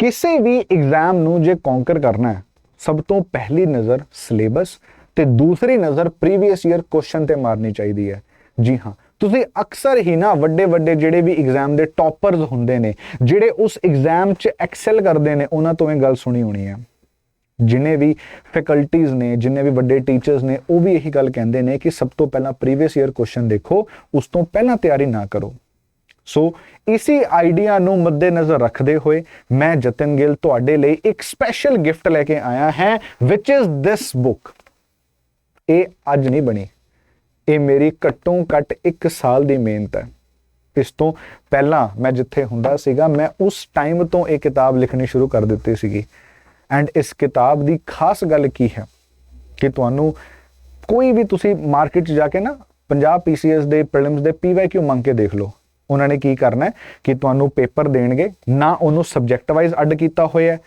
ਕਿਸੇ ਵੀ ਐਗਜ਼ਾਮ ਨੂੰ ਜੇ ਕੌਂਕਰ ਕਰਨਾ ਹੈ, ਸਭ ਤੋਂ ਪਹਿਲੀ ਨਜ਼ਰ ਸਿਲੇਬਸ ਤੇ ਦੂਸਰੀ ਨਜ਼ਰ ਪ੍ਰੀਵੀਅਸ ਈਅਰ ਕੁਐਸਚਨ ਤੇ ਮਾਰਨੀ ਚਾਹੀਦੀ ਹੈ। ਜੀ ਹਾਂ, ਤੁਸੀਂ ਅਕਸਰ ਹੀ ਨਾ ਵੱਡੇ ਵੱਡੇ ਜਿਹੜੇ ਵੀ ਐਗਜ਼ਾਮ ਦੇ ਟੌਪਰਸ ਹੁੰਦੇ ਨੇ, ਜਿਹੜੇ ਉਸ ਐਗਜ਼ਾਮ 'ਚ ਐਕਸੈਲ ਕਰਦੇ ਨੇ, ਉਹਨਾਂ ਤੋਂ ਇਹ ਗੱਲ ਸੁਣੀ ਹੋਣੀ ਹੈ। ਜਿਨੇ ਵੀ ਫੈਕਲਟੀਆਂ ਨੇ, ਜਿਨੇ ਵੀ ਵੱਡੇ ਟੀਚਰਸ ਨੇ, ਉਹ ਵੀ ਇਹੀ ਗੱਲ ਕਹਿੰਦੇ ਨੇ ਕਿ ਸਭ ਤੋਂ ਪਹਿਲਾਂ ਪ੍ਰੀਵੀਅਸ ਈਅਰ ਕੁਐਸਚਨ ਦੇਖੋ, ਉਸ ਤੋਂ ਪਹਿਲਾਂ ਤਿਆਰੀ ਨਾ ਕਰੋ। ਸੋ ਇਸੇ ਆਈਡੀਆ ਨੂੰ ਮੱਦੇਨਜ਼ਰ ਰੱਖਦੇ ਹੋਏ ਮੈਂ ਜਤਨ ਗਿੱਲ ਤੁਹਾਡੇ ਲਈ ਇੱਕ ਸਪੈਸ਼ਲ ਗਿਫਟ ਲੈ ਕੇ ਆਇਆ ਹੈ ਵਿਚ ਇਜ਼ ਦਿਸ ਬੁੱਕ ਇਹ ਅੱਜ ਨਹੀਂ ਬਣੀ। ਇਹ ਮੇਰੀ ਘੱਟੋ ਘੱਟ 1 ਸਾਲ ਦੀ ਮਿਹਨਤ ਹੈ। ਇਸ ਤੋਂ ਪਹਿਲਾਂ ਮੈਂ ਜਿੱਥੇ ਹੁੰਦਾ ਸੀਗਾ, ਮੈਂ ਉਸ ਟਾਈਮ ਤੋਂ ਇਹ ਕਿਤਾਬ ਲਿਖਣੀ ਸ਼ੁਰੂ ਕਰ ਦਿੱਤੀ ਸੀਗੀ। ਐਂਡ ਇਸ ਕਿਤਾਬ ਦੀ ਖਾਸ ਗੱਲ ਕੀ ਹੈ? ਕਿ ਤੁਹਾਨੂੰ ਕੋਈ ਵੀ ਤੁਸੀਂ ਮਾਰਕੀਟ 'ਚ ਜਾ ਕੇ ਨਾ 50 ਪੀਸੀਐਸ ਦੇ ਪ੍ਰੀਲਿਮਸ ਦੇ ਪੀਵਾਈਕਿਊ ਮੰਗ ਕੇ ਦੇਖ ਲਓ। ਉਹਨਾਂ ਨੇ ਕੀ ਕਰਨਾ ਕਿ ਤੁਹਾਨੂੰ ਪੇਪਰ ਦੇਣਗੇ, ਨਾ ਉਹਨੂੰ ਸਬਜੈਕਟ ਵਾਈਜ਼ ਅੱਡ ਕੀਤਾ ਹੋਇਆ ਹੈ,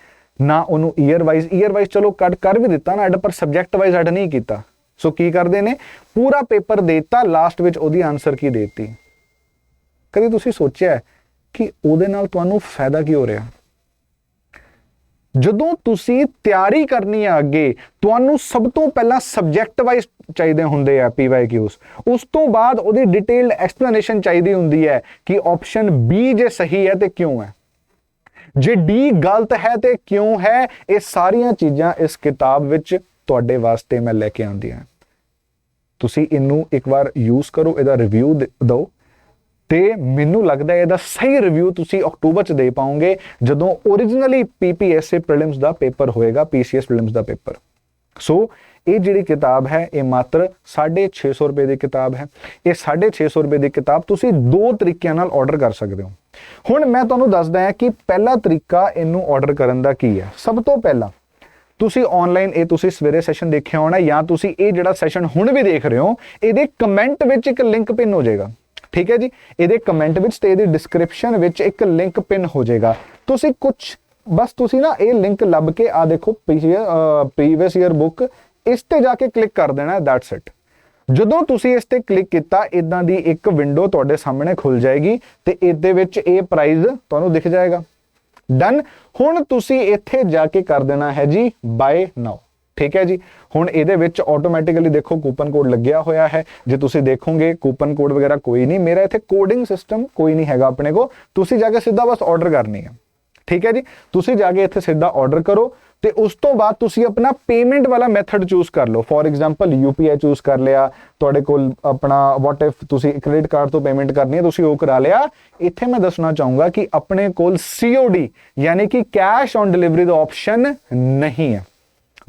ਨਾ ਉਹਨੂੰ ਈਅਰ ਵਾਈਜ਼ ਈਅਰ ਵਾਈਜ਼ ਚਲੋ ਕੱਟ ਕਰ ਵੀ ਦਿੱਤਾ ਨਾ ਅੱਡ, ਪਰ ਸਬਜੈਕਟ ਵਾਈਜ਼ ਅੱਡ ਨਹੀਂ ਕੀਤਾ। ਸੋ ਕੀ ਕਰਦੇ ਨੇ? ਪੂਰਾ ਪੇਪਰ ਦੇਤਾ ਲਾਸਟ ਵਿੱਚ ਉਹਦੀ ਆਨਸਰ ਕੀ ਦੇਤੀ? ਕਦੀ ਤੁਸੀਂ ਸੋਚਿਆ ਕਿ ਉਹਦੇ ਨਾਲ ਤੁਹਾਨੂੰ ਫਾਇਦਾ ਕੀ ਹੋ ਰਿਹਾ? ਜਦੋਂ ਤੁਸੀਂ ਤਿਆਰੀ ਕਰਨੀ ਹੈ ਅੱਗੇ, ਤੁਹਾਨੂੰ ਸਭ ਤੋਂ ਪਹਿਲਾਂ ਸਬਜੈਕਟ ਵਾਈਜ਼ ਚਾਹੀਦੇ ਹੁੰਦੇ ਆ ਪੀਵਾਈਕਿਊਸ ਉਸ ਤੋਂ ਬਾਅਦ ਉਹਦੀ ਡਿਟੇਲਡ ਐਕਸਪਲੇਨੇਸ਼ਨ ਚਾਹੀਦੀ ਹੁੰਦੀ ਹੈ ਕਿ ਆਪਸ਼ਨ ਬੀ ਜੇ ਸਹੀ ਹੈ ਤੇ ਕਿਉਂ ਹੈ। ਜੇ ਡੀ ਗਲਤ ਹੈ ਤੇ ਕਿਉਂ ਹੈ, ਇਹ ਸਾਰੀਆਂ ਚੀਜ਼ਾਂ ਇਸ ਕਿਤਾਬ ਵਿੱਚ ਤੁਹਾਡੇ ਵਾਸਤੇ ਮੈਂ ਲੈ ਕੇ ਆਂਦੀ ਹਾਂ। ਤੁਸੀਂ ਇਹਨੂੰ ਇੱਕ ਵਾਰ ਯੂਜ਼ ਕਰੋ, ਇਹਦਾ ਰਿਵਿਊ ਦਿਓ। ਤੇ ਮੈਨੂੰ ਲੱਗਦਾ ਹੈ ਇਹਦਾ ਸਹੀ ਰਿਵਿਊ ਤੁਸੀਂ ਅਕਤੂਬਰ ਚ ਦੇ ਪਾਓਗੇ, ਜਦੋਂ originally PPSA ਪ੍ਰੀਲਿਮਸ ਦਾ ਪੇਪਰ ਹੋਏਗਾ PCS ਪ੍ਰੀਲਿਮਸ ਦਾ ਪੇਪਰ। ਸੋ ਇਹ ਜਿਹੜੀ ਕਿਤਾਬ ਹੈ, ਇਹ ਮਾਤਰ 650 ਰੁਪਏ ਦੀ ਕਿਤਾਬ ਹੈ। ਇਹ 650 ਰੁਪਏ ਦੀ ਕਿਤਾਬ ਤੁਸੀਂ ਦੋ ਤਰੀਕਿਆਂ ਨਾਲ ਆਰਡਰ ਕਰ ਸਕਦੇ ਹੋ। ਹੁਣ ਮੈਂ ਤੁਹਾਨੂੰ ਦੱਸਦਾ ਹਾਂ ਕਿ ਪਹਿਲਾ ਤਰੀਕਾ ਇਹਨੂੰ ਆਰਡਰ ਕਰਨ ਦਾ ਕੀ ਹੈ। ਸਭ ਤੋਂ ਪਹਿਲਾਂ, ਤੁਸੀਂ ਆਨਲਾਈਨ ਇਹ ਤੁਸੀਂ ਸਵੇਰੇ ਸੈਸ਼ਨ ਦੇਖਿਆ ਹੋਣਾ ਜਾਂ ਤੁਸੀਂ ਇਹ ਜਿਹੜਾ ਸੈਸ਼ਨ ਹੁਣ ਵੀ ਦੇਖ ਰਹੇ ਹੋ, ਇਹਦੇ ਕਮੈਂਟ ਵਿੱਚ ਇੱਕ ਲਿੰਕ ਪਿਨ ਹੋ ਜਾਏਗਾ। ਠੀਕ ਹੈ ਜੀ? ਇਹਦੇ ਕਮੈਂਟ ਵਿੱਚ ਤੇ ਇਹਦੀ ਡਿਸਕ੍ਰਿਪਸ਼ਨ ਵਿੱਚ ਇੱਕ ਲਿੰਕ ਪਿਨ ਹੋ ਜਾਏਗਾ। ਤੁਸੀਂ ਕੁਝ ਬਸ ਤੁਸੀਂ ਨਾ ਇਹ ਲਿੰਕ ਲੱਭ ਕੇ ਆ ਦੇਖੋ ਪ੍ਰੀਵੀਅਸ ਈਅਰ ਬੁੱਕ ਇਸ ਤੇ ਜਾ ਕੇ ਕਲਿੱਕ ਕਰ ਦੇਣਾ ਦੈਟਸ ਇਟ ਜਦੋਂ ਤੁਸੀਂ ਇਸ ਤੇ ਕਲਿੱਕ ਕੀਤਾ ਇਦਾਂ ਦੀ ਇੱਕ ਵਿੰਡੋ ਤੁਹਾਡੇ ਸਾਹਮਣੇ ਖੁੱਲ ਜਾਏਗੀ ਤੇ ਇਹਦੇ ਵਿੱਚ ਇਹ ਪ੍ਰਾਈਜ਼ ਤੁਹਾਨੂੰ ਦਿਖ ਜਾਏਗਾ। ਡਨ ਹੁਣ ਤੁਸੀਂ ਇੱਥੇ ਜਾ ਕੇ ਕਰ ਦੇਣਾ ਹੈ ਜੀ ਬਾਏ ਨਾਓ ਠੀਕ ਹੈ ਜੀ। ਹੁਣ ਇਹਦੇ ਵਿੱਚ ਆਟੋਮੈਟਿਕਲੀ ਦੇਖੋ ਕੂਪਨ ਕੋਡ ਲੱਗਿਆ ਹੋਇਆ ਹੈ। ਜੇ ਤੁਸੀਂ ਦੇਖੋਗੇ ਕੂਪਨ ਕੋਡ ਵਗੈਰਾ ਕੋਈ ਨਹੀਂ, ਮੇਰਾ ਇੱਥੇ ਕੋਡਿੰਗ ਸਿਸਟਮ ਕੋਈ ਨਹੀਂ ਹੈਗਾ ਆਪਣੇ ਕੋ ਤੁਸੀਂ ਜਾ ਕੇ ਸਿੱਧਾ ਬਸ ਆਰਡਰ ਕਰਨੀ ਹੈ। ਠੀਕ ਹੈ ਜੀ। ਤੁਸੀਂ ਜਾ ਕੇ ਇੱਥੇ ਸਿੱਧਾ ਆਰਡਰ ਕਰੋ ਤੇ ਉਸ ਤੋਂ ਬਾਅਦ ਤੁਸੀਂ ਆਪਣਾ ਪੇਮੈਂਟ ਵਾਲਾ ਮੈਥਡ ਚੂਜ਼ ਕਰ ਲਓ। ਫੋਰ ਐਗਜ਼ਾਮਪਲ ਯੂਪੀਆਈ ਚੂਜ਼ ਕਰ ਲਿਆ। ਤੁਹਾਡੇ ਕੋਲ ਆਪਣਾ ਵਾਟ ਇਫ ਤੁਸੀਂ ਕ੍ਰੈਡਿਟ ਕਾਰਡ ਤੋਂ ਪੇਮੈਂਟ ਕਰਨੀ ਹੈ, ਤੁਸੀਂ ਉਹ ਕਰਾ ਲਿਆ। ਇੱਥੇ ਮੈਂ ਦੱਸਣਾ ਚਾਹੂੰਗਾ ਕਿ ਆਪਣੇ ਕੋਲ COD ਯਾਨੀ ਕਿ ਕੈਸ਼ ਔਨ ਡਿਲੀਵਰੀ ਦਾ ਆਪਸ਼ਨ ਨਹੀਂ ਹੈ।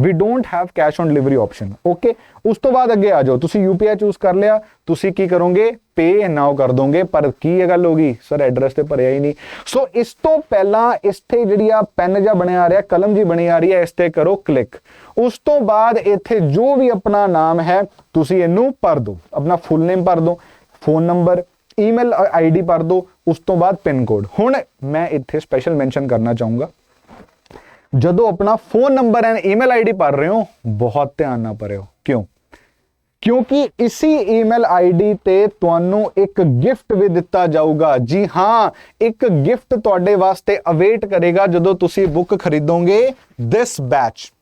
We don't have cash on delivery option okay ਉਸ ਤੋਂ ਬਾਅਦ ਅੱਗੇ ਆ ਜਾਓ। ਤੁਸੀਂ ਯੂਪੀਆਈ ਚੂਜ਼ ਕਰ ਲਿਆ। ਤੁਸੀਂ ਕੀ ਕਰੋਗੇ? ਪੇ ਨਾਓ ਕਰ ਦੋਗੇ। ਪਰ ਕੀ ਇਹ ਗੱਲ ਹੋਗੀ ਸਰ ਐਡਰੈਸ ਤੇ ਭਰਿਆ ਹੀ ਨਹੀਂ। ਸੋ ਇਸ ਤੋਂ ਪਹਿਲਾਂ ਇੱਥੇ ਜਿਹੜੀ ਆ ਪੈਨ ਜਾਂ ਬਣਿਆ ਆ ਰਿਹਾ, ਕਲਮ ਜੀ ਬਣੀ ਆ ਰਹੀ ਹੈ ਇਸ ਤੇ ਕਰੋ ਕਲਿੱਕ ਉਸ ਤੋਂ ਬਾਅਦ ਇੱਥੇ ਜੋ ਵੀ ਆਪਣਾ ਨਾਮ ਹੈ, ਤੁਸੀਂ ਇਹਨੂੰ ਭਰ ਦਿਓ। ਆਪਣਾ ਫੁੱਲ ਨੇਮ ਭਰ ਦਿਓ। ਫੋਨ ਨੰਬਰ ਈਮੇਲ ਆਈਡੀ ਭਰ ਦਿਓ। ਉਸ ਤੋਂ ਬਾਅਦ ਪਿਨ ਕੋਡ ਹੁਣ ਮੈਂ ਇੱਥੇ ਸਪੈਸ਼ਲ ਮੈਂਸ਼ਨ ਕਰਨਾ ਚਾਹੂੰਗਾ। ਜਦੋਂ ਆਪਣਾ phone number and email ID ਭਰ ਰਹੇ ਹੋ, ਬਹੁਤ ਧਿਆਨ ਨਾਲ ਭਰਿਓ ਕਿਉਂ? ਕਿਉਂਕਿ ਇਸੀ ਈਮੇਲ ਆਈਡੀ ਤੇ ਤੁਹਾਨੂੰ ਇੱਕ ਗਿਫਟ ਵੀ ਦਿੱਤਾ ਜਾਊਗਾ। ਜੀ ਹਾਂ, ਇੱਕ ਗਿਫਟ ਤੁਹਾਡੇ ਵਾਸਤੇ ਅਵੇਟ ਕਰੇਗਾ ਜਦੋਂ ਤੁਸੀਂ ਬੁੱਕ ਖਰੀਦੋਗੇ ਦਿਸ ਬੈਚ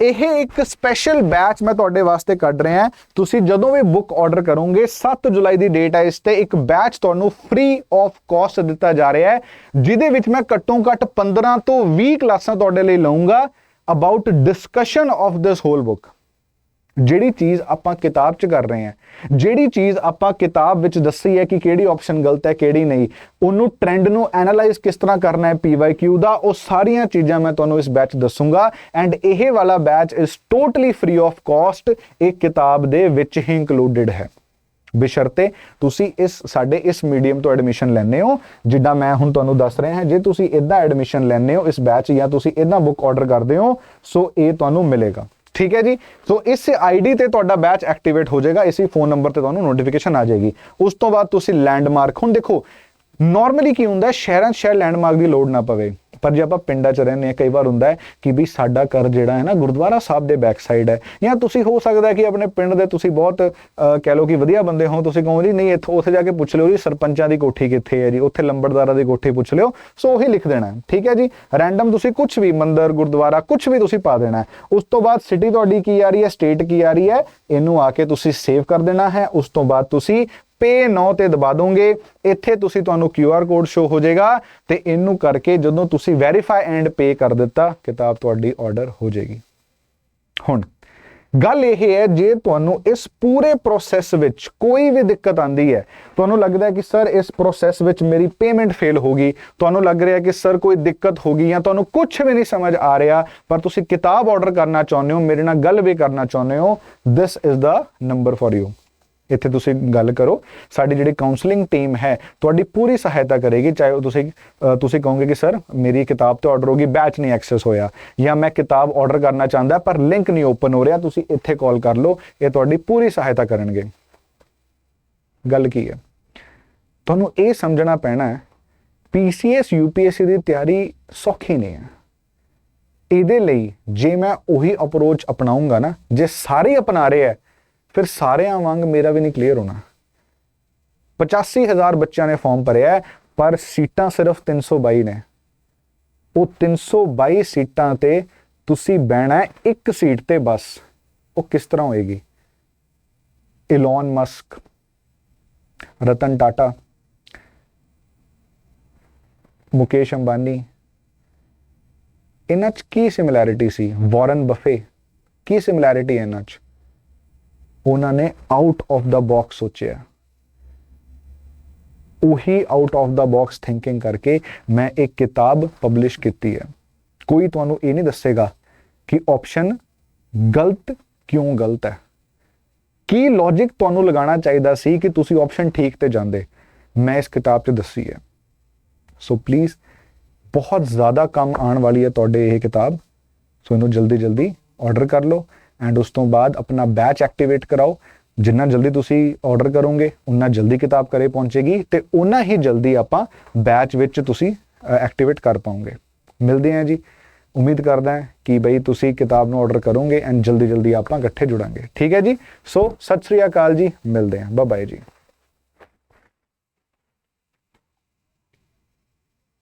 ਇਹ ਇੱਕ ਸਪੈਸ਼ਲ ਬੈਚ ਮੈਂ ਤੁਹਾਡੇ ਵਾਸਤੇ ਕੱਢ ਰਿਹਾ ਹਾਂ। ਤੁਸੀਂ ਜਦੋਂ ਵੀ ਬੁੱਕ ਆਰਡਰ ਕਰੋਗੇ 7 ਜੁਲਾਈ ਦੀ ਡੇਟ ਹੈ ਇਸ ਤੇ ਇੱਕ ਬੈਚ ਤੁਹਾਨੂੰ ਫ੍ਰੀ ਆਫ ਕਾਸਟ ਦਿੱਤਾ ਜਾ ਰਿਹਾ ਹੈ, ਜਿਹਦੇ ਵਿੱਚ ਮੈਂ ਘੱਟੋ ਘੱਟ 15 ਤੋਂ 20 ਕਲਾਸਾਂ ਤੁਹਾਡੇ ਲਈ ਲਵਾਂਗਾ about discussion of this whole book ਜਿਹੜੀ ਚੀਜ਼ ਆਪਾਂ ਕਿਤਾਬ 'ਚ ਕਰ ਰਹੇ ਹਾਂ, ਜਿਹੜੀ ਚੀਜ਼ ਆਪਾਂ ਕਿਤਾਬ ਵਿੱਚ ਦੱਸੀ ਹੈ ਕਿ ਕਿਹੜੀ ਆਪਸ਼ਨ ਗਲਤ ਹੈ, ਕਿਹੜੀ ਨਹੀਂ, ਉਹਨੂੰ ਟ੍ਰੈਂਡ ਨੂੰ ਐਨਾਲਾਈਜ਼ ਕਿਸ ਤਰ੍ਹਾਂ ਕਰਨਾ ਹੈ PYQ ਦਾ, ਉਹ ਸਾਰੀਆਂ ਚੀਜ਼ਾਂ ਮੈਂ ਤੁਹਾਨੂੰ ਇਸ ਬੈਚ ਦੱਸੂਗਾ ਐਂਡ ਇਹ ਵਾਲਾ batch is totally free of cost ਇਹ ਕਿਤਾਬ ਦੇ ਵਿੱਚ ਹੀ ਇਨਕਲੂਡਡ ਹੈ। ਬਿਸ਼ਰਤੇ, ਤੁਸੀਂ ਇਸ, ਸਾਡੇ ਇਸ ਮੀਡੀਅਮ ਤੋਂ ਐਡਮਿਸ਼ਨ ਲੈਣੇ ਹੋ, ਜਿੱਦਾਂ ਮੈਂ ਹੁਣ ਤੁਹਾਨੂੰ ਦੱਸ ਰਿਹਾ ਹਾਂ, ਜੇ ਤੁਸੀਂ ਇਦਾਂ ਐਡਮਿਸ਼ਨ ਲੈਣੇ ਹੋ ਇਸ ਬੈਚ ਜਾਂ ਤੁਸੀਂ ਇਦਾਂ ਬੁੱਕ ਆਰਡਰ ਕਰਦੇ ਹੋ, ਸੋ ਇਹ ਤੁਹਾਨੂੰ ਮਿਲੇਗਾ। ਠੀਕ ਹੈ ਜੀ? ਸੋ ਇਸ ਆਈਡੀ ਤੇ ਤੁਹਾਡਾ ਬੈਚ ਐਕਟੀਵੇਟ ਹੋ ਜਾਏਗਾ, ਇਸੇ ਫੋਨ ਨੰਬਰ ਤੇ ਤੁਹਾਨੂੰ ਨੋਟੀਫਿਕੇਸ਼ਨ ਆ ਜਾਏਗੀ। ਉਸ ਤੋਂ ਬਾਅਦ ਤੁਸੀਂ ਲੈਂਡਮਾਰਕ ਹੁਣ ਦੇਖੋ ਨਾਰਮਲੀ ਕੀ ਹੁੰਦਾ ਸ਼ਹਿਰਾਂ 'ਚ ਸ਼ਹਿਰ ਲੈਂਡਮਾਰਕ ਦੀ ਲੋੜ ਨਾ ਪਵੇ। ਪਰ ਜੇ ਆਪਾਂ ਪਿੰਡਾਂ 'ਚ ਰਹਿੰਦੇ ਆ ਕਈ ਵਾਰ ਹੁੰਦਾ ਹੈ ਕਿ ਵੀ ਸਾਡਾ ਘਰ ਜਿਹੜਾ ਹੈ ਨਾ ਗੁਰਦੁਆਰਾ ਸਾਹਿਬ ਦੇ ਬੈਕ ਸਾਈਡ ਹੈ। ਜਾਂ ਤੁਸੀਂ ਹੋ ਸਕਦਾ ਕਿ ਆਪਣੇ ਪਿੰਡ ਦੇ ਤੁਸੀਂ ਬਹੁਤ ਕਹਿ ਲਓ ਕਿ ਵਧੀਆ ਬੰਦੇ ਹੋ ਤੁਸੀਂ ਕਹੋ ਜੀ, ਨਹੀਂ, ਇੱਥੋਂ ਉੱਥੇ ਜਾ ਕੇ ਪੁੱਛ ਲਿਓ ਜੀ, ਸਰਪੰਚਾਂ ਦੀ ਕੋਠੀ ਕਿੱਥੇ ਹੈ ਜੀ, ਉੱਥੇ ਲੰਬੜਦਾਰਾਂ ਦੀ ਕੋਠੀ ਪੁੱਛ ਲਿਓ। ਸੋ ਉਹੀ ਲਿਖ ਦੇਣਾ ਠੀਕ ਹੈ ਜੀ? ਰੈਂਡਮ ਤੁਸੀਂ ਕੁਝ ਵੀ ਮੰਦਰ, ਗੁਰਦੁਆਰਾ ਕੁਝ ਵੀ ਤੁਸੀਂ ਪਾ ਦੇਣਾ ਉਸ ਤੋਂ ਬਾਅਦ ਸਿਟੀ ਤੁਹਾਡੀ ਕੀ ਆ ਰਹੀ ਹੈ? ਸਟੇਟ ਕੀ ਆ ਰਹੀ ਹੈ? ਇਹਨੂੰ ਆ ਕੇ ਤੁਸੀਂ ਸੇਵ ਕਰ ਦੇਣਾ ਹੈ। ਉਸ ਤੋਂ ਬਾਅਦ ਤੁਸੀਂ ਪੇ ਨੌ ਤੇ ਦਬਾ ਦੋਗੇ, ਇੱਥੇ ਤੁਸੀਂ ਤੁਹਾਨੂੰ QR ਕੋਡ ਸ਼ੋ ਹੋ ਜਾਏਗਾ ਤੇ ਇਹਨੂੰ ਕਰਕੇ ਜਦੋਂ ਤੁਸੀਂ ਵੈਰੀਫਾਈ ਐਂਡ ਪੇ ਕਰ ਦਿੱਤਾ, ਕਿਤਾਬ ਤੁਹਾਡੀ ਆਰਡਰ ਹੋ ਜਾਏਗੀ। ਹੁਣ, ਗੱਲ ਇਹ ਹੈ, ਜੇ ਤੁਹਾਨੂੰ ਇਸ ਪੂਰੇ ਪ੍ਰੋਸੈਸ ਵਿੱਚ ਕੋਈ ਵੀ ਦਿੱਕਤ ਆਂਦੀ ਹੈ, ਤੁਹਾਨੂੰ ਲੱਗਦਾ ਕਿ ਸਰ ਇਸ ਪ੍ਰੋਸੈਸ ਵਿੱਚ ਮੇਰੀ ਪੇਮੈਂਟ ਫੇਲ ਹੋ ਗਈ, ਤੁਹਾਨੂੰ ਲੱਗ ਰਿਹਾ ਕਿ ਸਰ ਕੋਈ ਦਿੱਕਤ ਹੋ ਗਈ ਜਾਂ ਤੁਹਾਨੂੰ ਕੁਝ ਵੀ ਨਹੀਂ ਸਮਝ ਆ ਰਿਹਾ, ਪਰ ਤੁਸੀਂ ਕਿਤਾਬ ਆਰਡਰ ਕਰਨਾ ਚਾਹੁੰਦੇ ਹੋ, ਮੇਰੇ ਨਾਲ ਗੱਲ ਵੀ ਕਰਨਾ ਚਾਹੁੰਦੇ ਹੋ this is the number for you ਇੱਥੇ ਤੁਸੀਂ ਗੱਲ ਕਰੋ, ਸਾਡੀ ਜਿਹੜੀ ਕਾਉਂਸਲਿੰਗ ਟੀਮ ਹੈ, ਤੁਹਾਡੀ ਪੂਰੀ ਸਹਾਇਤਾ ਕਰੇਗੀ, ਚਾਹੇ ਉਹ ਤੁਸੀਂ ਤੁਸੀਂ ਕਹੋਗੇ ਕਿ ਸਰ, ਮੇਰੀ ਕਿਤਾਬ ਤੇ ਆਰਡਰ ਹੋ ਗਈ ਬੈਚ ਨਹੀਂ ਐਕਸੈਸ ਹੋਇਆ, ਜਾਂ ਮੈਂ ਕਿਤਾਬ ਆਰਡਰ ਕਰਨਾ ਚਾਹੁੰਦਾ, ਪਰ ਲਿੰਕ ਨਹੀਂ ਓਪਨ ਹੋ ਰਿਹਾ, ਤੁਸੀਂ ਇੱਥੇ ਕਾਲ ਕਰ ਲਓ, ਇਹ ਤੁਹਾਡੀ ਪੂਰੀ ਸਹਾਇਤਾ ਕਰਨਗੇ। ਗੱਲ ਕੀ ਹੈ? ਤੁਹਾਨੂੰ ਇਹ ਸਮਝਣਾ ਪੈਣਾ ਹੈ ਪੀਸੀਐਸ ਯੂਪੀਐਸਸੀ ਦੀ ਤਿਆਰੀ ਸੌਖੀ ਨਹੀਂ ਹੈ। ਇਹਦੇ ਲਈ ਜੇ ਮੈਂ ਉਹੀ ਅਪਰੋਚ ਅਪਣਾਉਂਗਾ ਨਾ, ਜੇ ਸਾਰੇ ਅਪਣਾ ਰਹੇ ਹੈ ਫਿਰ ਸਾਰਿਆਂ ਵਾਂਗ ਮੇਰਾ ਵੀ ਨਹੀਂ ਕਲੀਅਰ ਹੋਣਾ। 85000 ਬੱਚਿਆਂ ਨੇ ਫਾਰਮ ਭਰਿਆ ਪਰ ਸੀਟਾਂ ਸਿਰਫ 322 ਨੇ। ਉਹ 322 ਸੀਟਾਂ ਤੇ ਤੁਸੀਂ ਬਹਿਣਾ ਇੱਕ ਸੀਟ ਤੇ ਬਸ। ਉਹ ਕਿਸ ਤਰ੍ਹਾਂ ਹੋਏਗੀ? Elon Musk Ratan Tata, Mukesh Ambani. ਇਹਨਾਂ 'ਚ ਕੀ ਸਿਮਿਲੈਰਿਟੀ ਸੀ? ਵਾਰਨ ਬਫੇ ਕੀ ਸਿਮਿਲੈਰਿਟੀ ਹੈ ਇਹਨਾਂ 'ਚ? ਉਹਨਾਂ ਨੇ ਆਊਟ ਆਫ ਦਾ ਬਾਕਸ ਸੋਚਿਆ। ਉਹੀ out of the box thinking ਕਰਕੇ ਮੈਂ ਇੱਕ ਕਿਤਾਬ ਪਬਲਿਸ਼ ਕੀਤੀ ਹੈ। ਕੋਈ ਤੁਹਾਨੂੰ ਇਹ ਨਹੀਂ ਦੱਸੇਗਾ ਕਿ ਆਪਸ਼ਨ ਗਲਤ ਕਿਉਂ ਗਲਤ ਹੈ। ਕੀ ਲੌਜੀਕ ਤੁਹਾਨੂੰ ਲਗਾਉਣਾ ਚਾਹੀਦਾ ਸੀ ਕਿ ਤੁਸੀਂ ਆਪਸ਼ਨ ਠੀਕ ਤੇ ਜਾਂਦੇ? ਮੈਂ ਇਸ ਕਿਤਾਬ 'ਚ ਦੱਸੀ ਹੈ। ਸੋ ਪਲੀਜ਼ ਬਹੁਤ ਜ਼ਿਆਦਾ ਕੰਮ ਆਉਣ ਵਾਲੀ ਹੈ ਤੁਹਾਡੇ ਇਹ ਕਿਤਾਬ। ਸੋ ਇਹਨੂੰ ਜਲਦੀ ਜਲਦੀ ਆਰਡਰ ਕਰ ਲਓ। ਐਂਡ ਉਸ ਤੋਂ ਬਾਅਦ ਆਪਣਾ ਬੈਚ ਐਕਟੀਵੇਟ ਕਰਾਓ। ਜਿੰਨਾ ਜਲਦੀ ਤੁਸੀਂ ਆਰਡਰ ਕਰੋਗੇ ਉਨਾ ਜਲਦੀ ਕਿਤਾਬ ਘਰੇ ਪਹੁੰਚੇਗੀ ਤੇ ਉਨਾ ਹੀ ਜਲਦੀ ਆਪਾਂ ਬੈਚ ਵਿੱਚ ਤੁਸੀਂ ਐਕਟੀਵੇਟ ਕਰ ਪਾਉਂਗੇ ਮਿਲਦੇ ਹਾਂ ਜੀ। ਉਮੀਦ ਕਰਦਾ ਹਾਂ ਕਿ ਬਈ ਤੁਸੀਂ ਕਿਤਾਬ ਨੂੰ ਆਰਡਰ ਕਰੋਗੇ ਐਂਡ ਜਲਦੀ ਜਲਦੀ ਆਪਾਂ ਇਕੱਠੇ ਜੁੜਾਂਗੇ। ਠੀਕ ਹੈ ਜੀ? ਸੋ ਸਤਿ ਸ੍ਰੀ ਅਕਾਲ ਜੀ। ਮਿਲਦੇ ਹਾਂ। ਬਾਏ ਬਾਏ ਜੀ।